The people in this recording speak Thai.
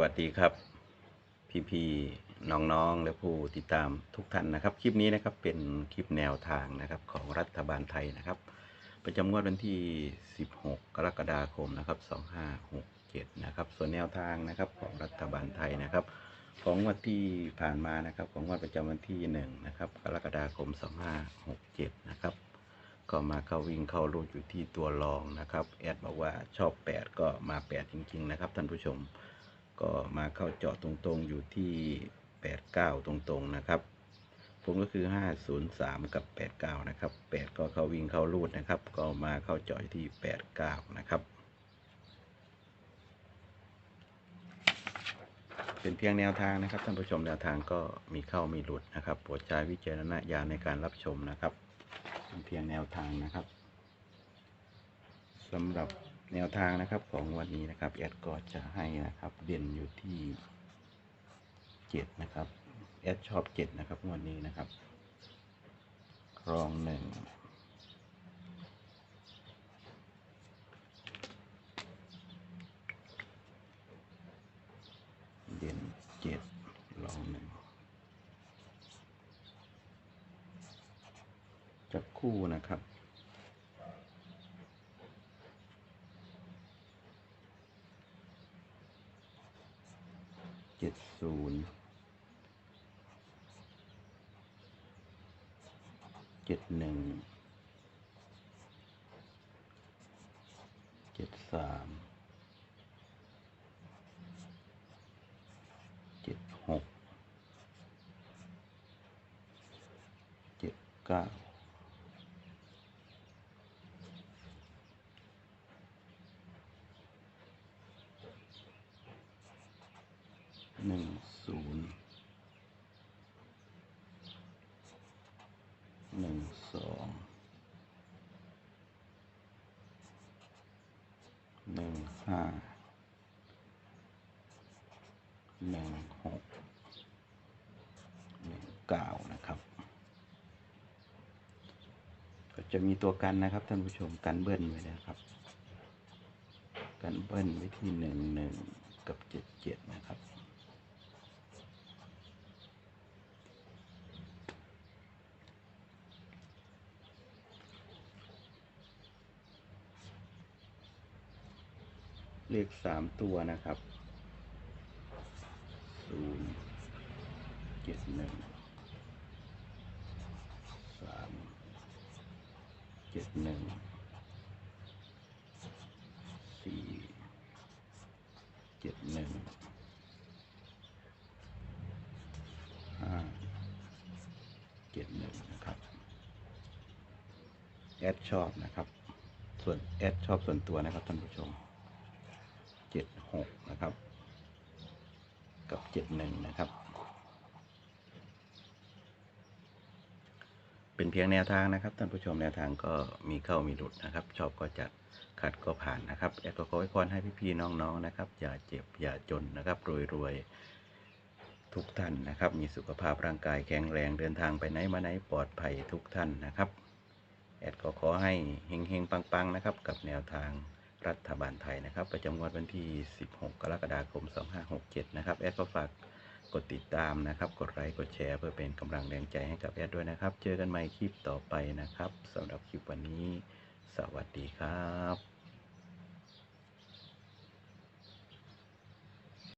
วัสดีครับพี่ๆน้องๆและผู้ติดตามทุกท่านนะครับ คลิปนี้นะครับเป็นคลิปแนวทางนะครับของรัฐบาลไทยนะครับ ประจำงวดวันที่ 16 กรกฎาคมนะครับ 2567 นะครับ ส่วนแนวทางนะครับของรัฐบาลไทยนะครับ ของวันที่ผ่านมานะครับ ของงวดประจำวันที่ 1 นะครับ กรกฎาคม 2567 นะครับก็มาเข้าวิ่งเข้ารูดอยู่ที่ตัวรองนะครับ แอดบอกว่าชอบ 8 ก็มา 8 จริง ๆ นะครับ ท่านผู้ชม ก็มาเข้าเจาะตรงๆอยู่ที่ 89 ตรงๆนะครับ ผมก็คือ 503 กับ 89 นะครับ 8 ก็เข้าวิ่งเข้ารูดนะครับ ก็มาเข้าเจาะที่ 89 นะครับ เป็นเพียงแนวทางนะครับท่านผู้ชมแนวทางก็มีเข้ามีหลุดนะครับโปรดใช้วิจารณญาณในการรับชมนะครับเป็นเพียงแนวทางนะครับสำหรับ แนวทางนะครับของวันนี้นะครับแอดก็จะให้นะครับเด่นอยู่ที่เจ็ดนะครับแอดชอบเจ็ดนะครับงวันนี้นะครับรองหนึ่งเด่นเจ็ดรองหนึ่งจับคู่นะครับ เจ็ดศูนย์เจ็ดหนึ่งเจ็ดสามเจ็ดหกเจ็ดเก้าหนึ่งศูนย์ หนึ่งสองหนึ่งห้าหนึ่งหกหนึ่งเก้านะครับ ก็จะมีตัวกันนะครับท่านผู้ชมกันเบิ้ลไว้นะครับ กันเบิ้ลไว้ที่หนึ่งหนึ่งกับเจ็ดเจ็ดนะครับ เลขสามตัวนะครับศูนย์เจ็ดหนึ่งสามเจ็ดหนึ่งสี่เจ็ดหนึ่งห้าเจ็ดหนึ่งนะครับ แอดชอบนะครับ ส่วนแอดชอบส่วนตัวนะครับท่านผู้ชม เจ็ดหกนะครับ กับเจ็ดหนึ่งนะครับ เป็นเพียงแนวทางนะครับท่านผู้ชมแนวทางก็มีเข้ามีหลุดนะครับ ชอบก็จัดขัดก็ผ่านนะครับแอดก็ขอไว้พรให้พี่ๆน้องๆนะครับ อย่าเจ็บอย่าจนนะครับรวยๆทุกท่านนะครับ มีสุขภาพร่างกายแข็งแรงเดินทางไปไหนมาไหนปลอดภัยทุกท่านนะครับ แอดก็ขอให้เฮงๆ ปังๆ นะครับ กับแนวทาง รัฐบาลไทยนะครับ ประจำงวดวันที่ 16 กรกฎาคม 2567 นะครับ แอดก็ฝากกดติดตามนะครับ กดไลค์ กดแชร์เพื่อเป็นกำลังแรงใจให้กับแอดด้วยนะครับ เจอกันใหม่คลิปต่อไปนะครับสำหรับคลิปวันนี้ สวัสดีครับ